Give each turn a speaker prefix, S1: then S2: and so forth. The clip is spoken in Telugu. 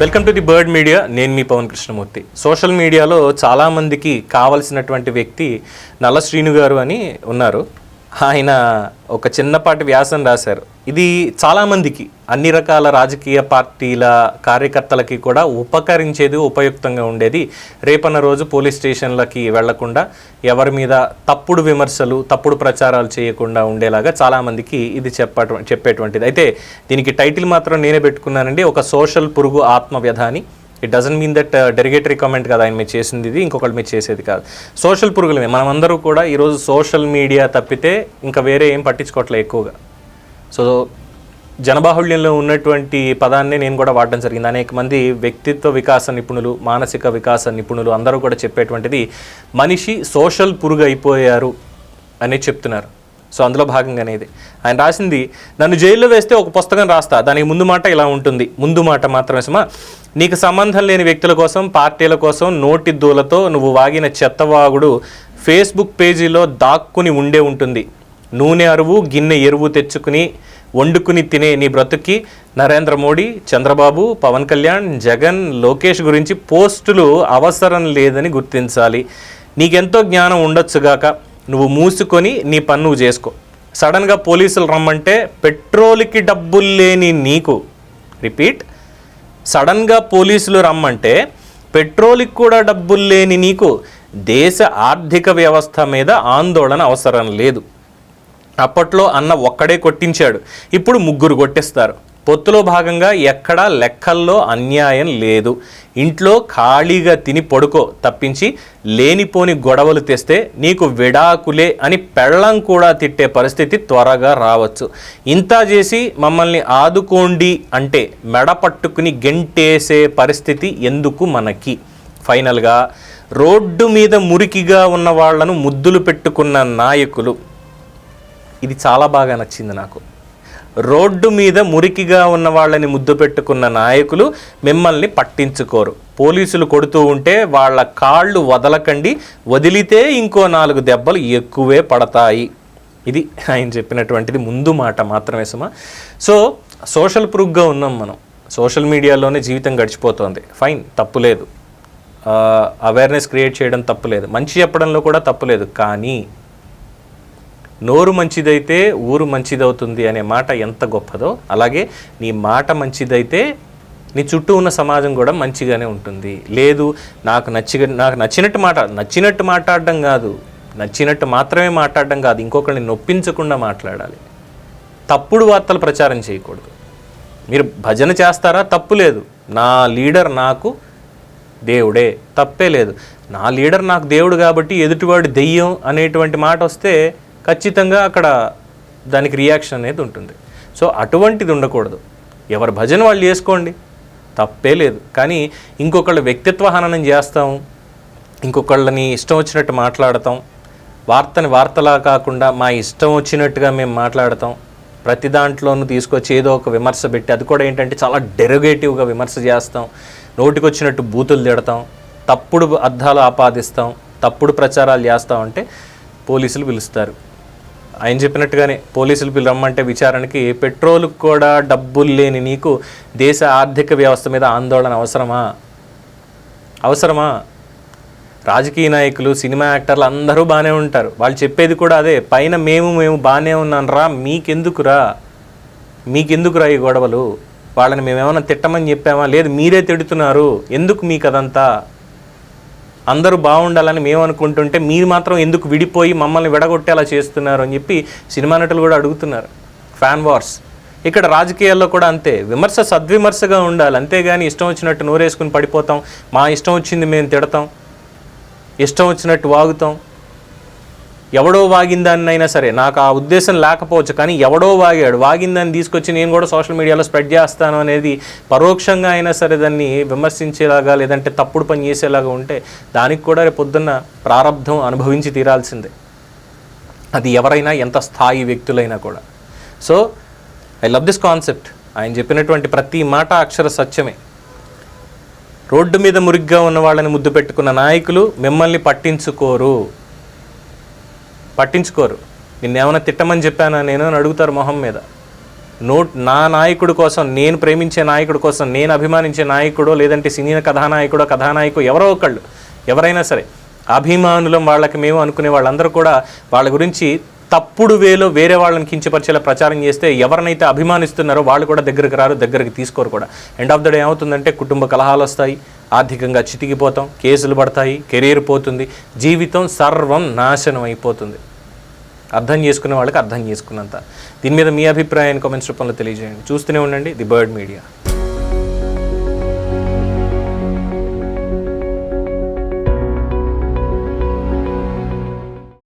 S1: Welcome to the bird media నేను మీ పవన్ కృష్ణమూర్తి. సోషల్ మీడియాలో చాలామందికి కావలసినటువంటి వ్యక్తి నల్ల శ్రీను గారు అని ఉన్నారు. ఆయన ఒక చిన్నపాటి వ్యాసం రాశారు. ఇది చాలామందికి అన్ని రకాల రాజకీయ పార్టీల కార్యకర్తలకి కూడా ఉపకరించేది ఉపయుక్తంగా ఉండేది. రేపన్న రోజు పోలీస్ స్టేషన్లకి వెళ్ళకుండా ఎవరి మీద తప్పుడు విమర్శలు తప్పుడు ప్రచారాలు చేయకుండా ఉండేలాగా చాలామందికి ఇది చెప్పట చెప్పేటువంటిది. అయితే దీనికి టైటిల్ మాత్రం నేనే పెట్టుకున్నానండి. ఒక సోషల్ పురుగు ఆత్మవ్యధ అని it doesn't mean that derogatory comment కదా ఆయన మీరు చేసింది ఇది ఇంకొకటి మీరు చేసేది కాదు. సోషల్ పురుగులమే. మనమందరూ కూడా ఈరోజు సోషల్ మీడియా తప్పితే ఇంకా వేరే ఏం పట్టించుకోవట్లే ఎక్కువగా. సో జనబాహుళ్యంలో ఉన్నటువంటి పదాన్ని నేను కూడా వాడడం జరిగింది. అనేక మంది వ్యక్తిత్వ వికాస నిపుణులు మానసిక వికాస నిపుణులు అందరూ కూడా చెప్పేటువంటిది మనిషి సోషల్ పురుగు అయిపోయారు అని చెప్తున్నారు. సో అందులో భాగంగానే ఇది ఆయన రాసింది నన్ను జైల్లో వేస్తే ఒక పుస్తకం రాస్తా దానికి ముందు మాట ఇలా ఉంటుంది. ముందు మాట మాత్రమే సుమా నీకు సంబంధం లేని వ్యక్తుల కోసం పార్టీల కోసం నోటి దూలతో నువ్వు వాగిన చెత్తవాగుడు ఫేస్బుక్ పేజీలో దాక్కుని ఉండే ఉంటుంది. నూనె అరువు గిన్నె ఎరువు తెచ్చుకుని వండుకుని తినే నీ బ్రతుక్కి నరేంద్ర మోడీ చంద్రబాబు పవన్ కళ్యాణ్ జగన్ లోకేష్ గురించి పోస్టులు అవసరం లేదని గుర్తించాలి. నీకెంతో జ్ఞానం ఉండొచ్చుగాక నువ్వు మూసుకొని నీ పని నువ్వు చేసుకో. సడన్గా పోలీసులు రమ్మంటే పెట్రోల్కి డబ్బులు లేని నీకు. రిపీట్ సడన్గా పోలీసులు రమ్మంటే పెట్రోల్కి కూడా డబ్బులు లేని నీకు. దేశ ఆర్థిక వ్యవస్థ మీద ఆందోళన అవసరం లేదు. అప్పట్లో అన్న ఒక్కడే కొట్టించాడు. ఇప్పుడు ముగ్గురు కొట్టిస్తారు. పొత్తులో భాగంగా ఎక్కడా లెక్కల్లో అన్యాయం లేదు. ఇంట్లో ఖాళీగా తిని పడుకో తప్పించి లేనిపోని గొడవలు తెస్తే నీకు విడాకులే అని పెళ్ళం కూడా తిట్టే పరిస్థితి త్వరగా రావచ్చు. ఇంత చేసి మమ్మల్ని ఆదుకోండి అంటే మెడ పట్టుకుని గెంటేసే పరిస్థితి ఎందుకు మనకి? ఫైనల్గా రోడ్డు మీద మురికిగా ఉన్న వాళ్ళను ముద్దులు పెట్టుకున్న నాయకులు. ఇది చాలా బాగా నచ్చింది నాకు. రోడ్డు మీద మురికిగా ఉన్న వాళ్ళని ముద్దు పెట్టుకున్న నాయకులు మిమ్మల్ని పట్టించుకోరు. పోలీసులు కొడుతూ ఉంటే వాళ్ళ కాళ్ళు వదలకండి వదిలితే ఇంకో నాలుగు దెబ్బలు ఎక్కువే పడతాయి. ఇది ఆయన చెప్పినటువంటిది ముందు మాట మాత్రమే సుమా. సో సోషల్ ప్రూఫ్గా ఉన్నాం మనం. సోషల్ మీడియాలోనే జీవితం గడిచిపోతుంది. ఫైన్ తప్పులేదు అవేర్నెస్ క్రియేట్ చేయడం తప్పులేదు మంచి చెప్పడంలో కూడా తప్పులేదు కానీ నోరు మంచిదైతే ఊరు మంచిదవుతుంది అనే మాట ఎంత గొప్పదో అలాగే నీ మాట మంచిదైతే నీ చుట్టూ ఉన్న సమాజం కూడా మంచిగానే ఉంటుంది. లేదు నాకు నచ్చి నాకు నచ్చినట్టు మాట నచ్చినట్టు మాట్లాడడం కాదు. నచ్చినట్టు మాత్రమే మాట్లాడడం కాదు. ఇంకొకరిని నొప్పించకుండా మాట్లాడాలి. తప్పుడు వార్తలు ప్రచారం చేయకూడదు. మీరు భజన చేస్తారా? తప్పు లేదు. నా లీడర్ నాకు దేవుడే. తప్పే లేదు. నా లీడర్ నాకు దేవుడు కాబట్టి ఎదుటివాడు దెయ్యం అనేటువంటి మాట వస్తే ఖచ్చితంగా అక్కడ దానికి రియాక్షన్ అనేది ఉంటుంది. సో అటువంటిది ఉండకూడదు. ఎవరి భజన వాళ్ళు చేసుకోండి. తప్పే లేదు. కానీ ఇంకొకళ్ళ వ్యక్తిత్వ హననం చేస్తాం. ఇంకొకళ్ళని ఇష్టం వచ్చినట్టు మాట్లాడతాం. వార్తని వార్తలా కాకుండా మా ఇష్టం వచ్చినట్టుగా మేము మాట్లాడతాం. ప్రతి దాంట్లోనూ తీసుకొచ్చి ఏదో ఒక విమర్శ పెట్టి అది కూడా ఏంటంటే చాలా డెరిగేటివ్గా విమర్శ చేస్తాం. నోటికొచ్చినట్టు బూతులు తిడతాం. తప్పుడు అర్థాలు ఆపాదిస్తాం. తప్పుడు ప్రచారాలు చేస్తామంటే పోలీసులు పిలుస్తారు. ఆయన చెప్పినట్టుగానే పోలీసులు పిల్లలు రమ్మంటే విచారణకి పెట్రోల్కి కూడా డబ్బులు లేని నీకు దేశ ఆర్థిక వ్యవస్థ మీద ఆందోళన అవసరమా? అవసరమా? రాజకీయ నాయకులు సినిమా యాక్టర్లు అందరూ బాగానే ఉంటారు. వాళ్ళు చెప్పేది కూడా అదే పైన మేము మేము బాగానే ఉన్నానరా మీకెందుకురా? మీకెందుకురా ఈ గొడవలు? వాళ్ళని మేమేమైనా తిట్టమని చెప్పామా? లేదు మీరే తిడుతున్నారు. ఎందుకు మీకు అదంతా అందరూ బాగుండాలని మేము అనుకుంటుంటే మీరు మాత్రం ఎందుకు విడిపోయి మమ్మల్ని విడగొట్టేలా చేస్తున్నారు అని చెప్పి సినిమా నటులు కూడా అడుగుతున్నారు. ఫ్యాన్ వార్స్ ఇక్కడ రాజకీయాల్లో కూడా అంతే. విమర్శ సద్విమర్శగా ఉండాలి. అంతేగాని ఇష్టం వచ్చినట్టు నోరేసుకుని పడిపోతాం. మా ఇష్టం వచ్చింది మేము తిడతాం. ఇష్టం వచ్చినట్టు వాగుతాం. ఎవడో వాగిందాన్నైనా సరే నాకు ఆ ఉద్దేశం లేకపోవచ్చు కానీ ఎవడో వాగాడు. వాగిందని తీసుకొచ్చి నేను కూడా సోషల్ మీడియాలో స్ప్రెడ్ చేస్తాను అనేది పరోక్షంగా అయినా సరే దాన్ని విమర్శించేలాగా లేదంటే తప్పుడు పని చేసేలాగా ఉంటే దానికి కూడా రేపు పొద్దున్న ప్రారంధం అనుభవించి తీరాల్సిందే. అది ఎవరైనా ఎంత స్థాయి వ్యక్తులైనా కూడా. So I love this concept ఆయన చెప్పినటువంటి ప్రతి మాట అక్షర సత్యమే. రోడ్డు మీద మురిగ్గా ఉన్న వాళ్ళని ముద్దు పెట్టుకున్న నాయకులు మిమ్మల్ని పట్టించుకోరు. పట్టించుకోరు. నిన్నేమైనా తిట్టమని చెప్పానా? నేను అని అడుగుతారు మొహం మీద? నోట్ నా నాయకుడి కోసం నేను ప్రేమించే నాయకుడి కోసం నేను అభిమానించే నాయకుడో లేదంటే సినీ కథానాయకుడో కథానాయకు ఎవరో ఒకళ్ళు ఎవరైనా సరే అభిమానులం వాళ్ళకి మేము అనుకునే వాళ్ళందరూ కూడా వాళ్ళ గురించి తప్పుడు వేలో వేరే వాళ్ళని కించపరిచేలా ప్రచారం చేస్తే ఎవరినైతే అభిమానిస్తున్నారో వాళ్ళు కూడా దగ్గరికి రారు దగ్గరికి తీసుకోరు కూడా. ఎండ్ ఆఫ్ ద డే ఏమవుతుందంటే కుటుంబ కలహాలు వస్తాయి ఆర్థికంగా చితికిపోతాం కేసులు పడతాయి కెరీర్ పోతుంది జీవితం సర్వం నాశనం అయిపోతుంది. అర్థం చేసుకునే వాళ్ళకి అర్థం చేసుకున్నంత. దీని మీద మీ అభిప్రాయాన్ని కామెంట్స్ రూపంలో తెలియజేయండి. చూస్తూనే ఉండండి. The bird media.